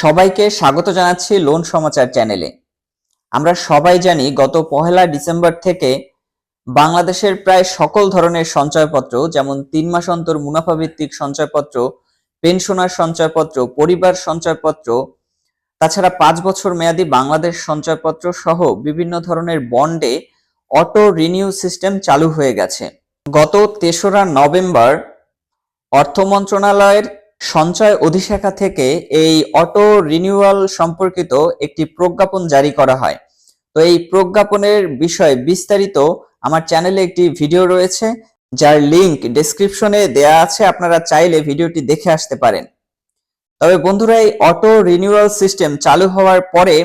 সবাইকে স্বাগত জানাচ্ছি লোন সমাচার চ্যানেলে। আমরা সবাই জানি গত পহেলা ডিসেম্বর থেকে বাংলাদেশের প্রায় সকল ধরনের সঞ্চয়পত্র, যেমন তিন মাস অন্তর মুনাফা ভিত্তিক সঞ্চয়পত্র, পেনশনার সঞ্চয়পত্র, পরিবার সঞ্চয়পত্র, তাছাড়া পাঁচ বছর মেয়াদী বাংলাদেশ সঞ্চয়পত্র সহ বিভিন্ন ধরনের বন্ডে অটো রিনিউ সিস্টেম চালু হয়ে গেছে। গত তেসরা নভেম্বর অর্থ মন্ত্রণালয়ের সঞ্চয় অধিশাখা থেকে এই অটো রিনিউয়াল সম্পর্কিত একটি প্রজ্ঞাপন জারি করা হয়। তো এই প্রজ্ঞাপনের বিষয়ে বিস্তারিত আমার চ্যানেলে একটি ভিডিও রয়েছে, যার লিংক ডেসক্রিপশনে দেয়া আছে, আপনারা চাইলে ভিডিওটি দেখে আসতে পারেন। তবে বন্ধুরা, এই অটো রিনিউয়াল সিস্টেম চালু হওয়ার পরে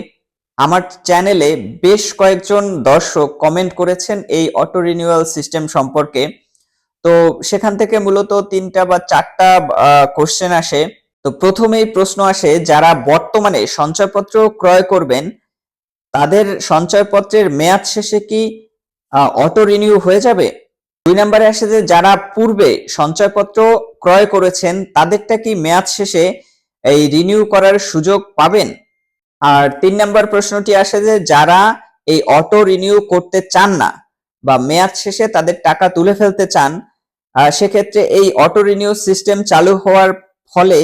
আমার চ্যানেলে বেশ কয়েকজন দর্শক কমেন্ট করেছেন এই অটো রিনিউয়াল সিস্টেম সম্পর্কে। তো সেখান থেকে মূলত তিনটা বা চারটা কোশ্চেন আসে। তো প্রথমেই প্রশ্ন আসে, যারা বর্তমানে সঞ্চয়পত্র ক্রয় করবেন, তাদের সঞ্চয়পত্রের মেয়াদ শেষে কি অটো রিনিউ হয়ে যাবে? দুই নম্বরে আসে যে, যারা পূর্বে সঞ্চয়পত্র ক্রয় করেছেন, তাদেরটা কি মেয়াদ শেষে এই রিনিউ করার সুযোগ পাবেন? আর তিন নম্বর প্রশ্নটি আসে যে, যারা এই অটো রিনিউ করতে চান না, বা মেয়াদ শেষে তাদের টাকা তুলে ফেলতে চান সেক্ষেত্রে এই অটো রিনিউ সিস্টেম চালু হওয়ার ফলে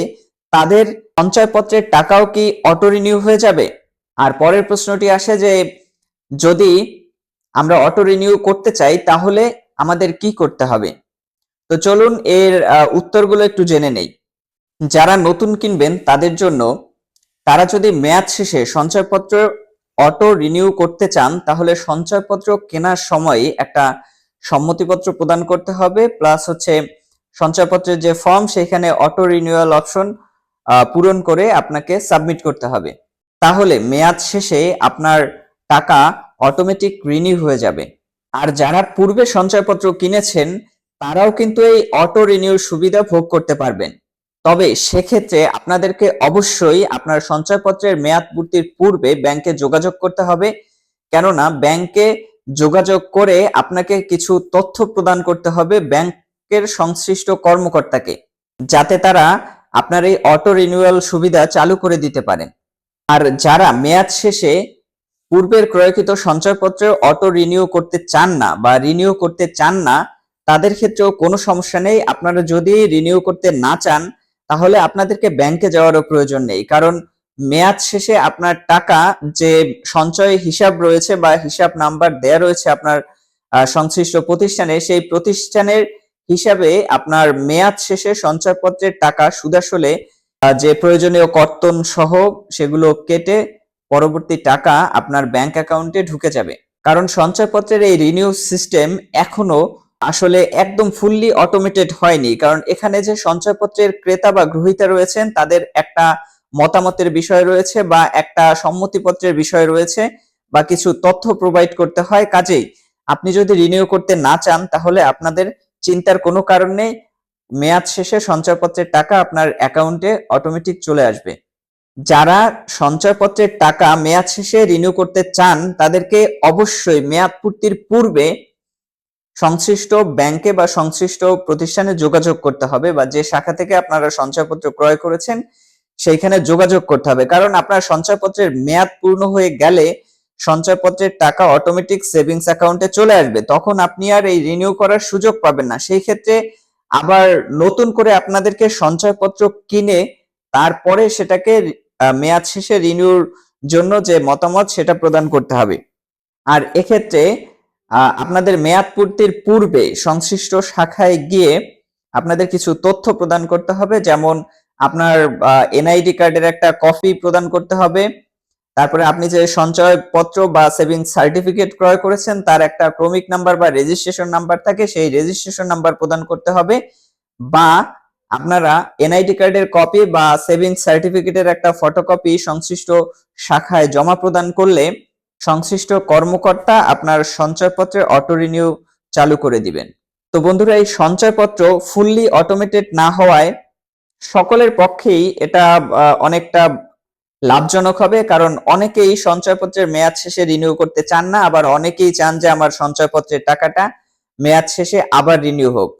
তাদের সঞ্চয়পত্রের টাকাও কি অটো রিনিউ হয়ে যাবে? আর পরের প্রশ্নটি আসে যে, যদি আমরা অটো রিনিউ করতে চাই, তাহলে আমাদের কি করতে হবে? তো চলুন এর উত্তরগুলো একটু জেনে নেই। যারা নতুন কিনবেন, তাদের জন্য তারা যদি মেয়াদ শেষে সঞ্চয়পত্র অটো রিনিউ করতে চান, তাহলে সঞ্চয়পত্র কেনার সময় একটা সম্মতিপত্র প্রদান করতে হবে প্লাস হচ্ছে সঞ্চয়পত্রের যে ফর্ম সেখানে অটো রিনিউয়াল অপশন পূরণ করে আপনাকে সাবমিট করতে হবে। তাহলে মেয়াদ শেষে আপনার টাকা অটোমেটিক রিনিউ হয়ে যাবে। আর যারা পূর্বে সঞ্চয়পত্র কিনেছেন, তারাও কিন্তু এই অটো রিনিউর সুবিধা ভোগ করতে পারবেন। তবে সেক্ষেত্রে আপনাদেরকে অবশ্যই আপনার সঞ্চয়পত্রের মেয়াদ পূর্তির পূর্বে ব্যাংকে যোগাযোগ করতে হবে। কেননা, ব্যাংকে যোগাযোগ করে আপনাকে কিছু তথ্য প্রদান করতে হবে ব্যাংকের সংশ্লিষ্ট কর্মকর্তাকে, যাতে তারা আপনার এই অটো রিনিউয়াল সুবিধা চালু করে দিতে পারেন। আর যারা মেয়াদ শেষে পূর্বের ক্রয়কৃত সঞ্চয়পত্রে অটো রিনিউ করতে চান না বা রিনিউ করতে চান না, তাদের ক্ষেত্রেও কোনো সমস্যা নেই। আপনারা যদি রিনিউ করতে না চান, তাহলে আপনাদেরকে ব্যাংকে যাওয়ারও প্রয়োজন নেই। কারণ মেয়াদ শেষে আপনার টাকা যে সঞ্চয় হিসাব রয়েছে বা হিসাব নাম্বার দেয়া রয়েছে আপনার সংশ্লিষ্ট প্রতিষ্ঠানে, সেই প্রতিষ্ঠানের হিসাবে আপনার মেয়াদ শেষে সঞ্চয়পত্রের টাকা সুদাসলে যে প্রয়োজনীয় কর্তন সহ সেগুলো কেটে পরবর্তী টাকা আপনার ব্যাংক অ্যাকাউন্টে ঢুকে যাবে। কারণ সঞ্চয়পত্রের এই রিনিউ সিস্টেম এখনও আসলে একদম ফুললি অটোমেটেড হয়নি। কারণ এখানে যে সঞ্চয়পত্রের ক্রেতা বা গ্রহীতা রয়েছেন, তাদের একটা মতামতের বিষয় রয়েছে বা একটা সম্মতিপত্রের বিষয় রয়েছে বা কিছু তথ্য প্রোভাইড করতে হয়, কাজেই আপনি যদি রিনিউ করতে না চান, তাহলে আপনাদের চিন্তার কোনো কারণ নেই। মেয়াদ শেষে সঞ্চয়পত্রের টাকা আপনার অ্যাকাউন্টে অটোমেটিক চলে আসবে। যারা সঞ্চয়পত্রের টাকা মেয়াদ শেষে রিনিউ করতে চান, তাদেরকে অবশ্যই মেয়াদ পূর্তির পূর্বে সংশ্লিষ্ট ব্যাংকে বা সংশ্লিষ্ট প্রতিষ্ঠানে যোগাযোগ করতে হবে বা যে শাখা থেকে আপনারা সঞ্চয়পত্র ক্রয় করেছেন সেইখানে যোগাযোগ করতে হবে। কারণ আপনার সঞ্চয়পত্রের মেয়াদ পূর্ণ হয়ে গেলে সঞ্চয়পত্রের টাকা অটোমেটিক সেভিংস অ্যাকাউন্টে চলে আসবে। তখন আপনি আর এই রিনিউ করার সুযোগ পাবেন না। সেই ক্ষেত্রে আবার নতুন করে আপনাদেরকে সঞ্চয়পত্র কিনে তারপরে সেটাকে মেয়াদ শেষে রিনিউর জন্য যে মতামত সেটা প্রদান করতে হবে। আর এক্ষেত্রে আপনাদের মেয়াদ পূর্তির পূর্বে সংশ্লিষ্ট শাখায় গিয়ে আপনাদের কিছু তথ্য প্রদান করতে হবে। যেমন আপনার এনআইডি কার্ডের একটা কপি প্রদান করতে হবে। তারপরে আপনি যে সঞ্চয়পত্র বা সেভিংস সার্টিফিকেট ক্রয় করেছেন, তার একটা ক্রমিক নাম্বার বা রেজিস্ট্রেশন নাম্বার থাকে, সেই রেজিস্ট্রেশন নাম্বার প্রদান করতে হবে। বা আপনারা এনআইডি কার্ডের কপি বা সেভিংস সার্টিফিকেটের একটা ফটোকপি সংশ্লিষ্ট শাখায় জমা প্রদান করলে সংশ্লিষ্ট কর্মকর্তা আপনার সঞ্চয়পত্রের অটো রিনিউ চালু করে দিবেন। তো বন্ধুরা, এই সঞ্চয়পত্র ফুললি অটোমেটেড না হওয়ায় সকলের পক্ষেই এটা অনেকটা লাভজনক হবে, কারণ অনেকেই সঞ্চয়পত্রের মেয়াদ শেষে রিনিউ করতে চান না, আবার অনেকেই চান যে আমার সঞ্চয়পত্রের টাকাটা মেয়াদ শেষে আবার রিনিউ হোক।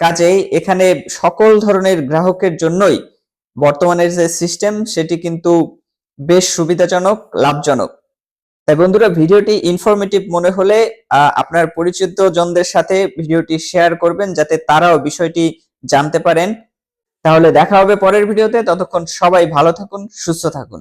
কাজেই এখানে সকল ধরনের গ্রাহকের জন্যই বর্তমানের যে সিস্টেম সেটি কিন্তু বেশ সুবিধাজনক, লাভজনক। তাই বন্ধুরা, ভিডিওটি ইনফরমেটিভ মনে হলে আপনার পরিচিত জনদের সাথে ভিডিওটি শেয়ার করবেন, যাতে তারাও বিষয়টি জানতে পারেন। তাহলে দেখা হবে পরের ভিডিওতে। ততক্ষণ সবাই ভালো থাকুন সুস্থ থাকুন।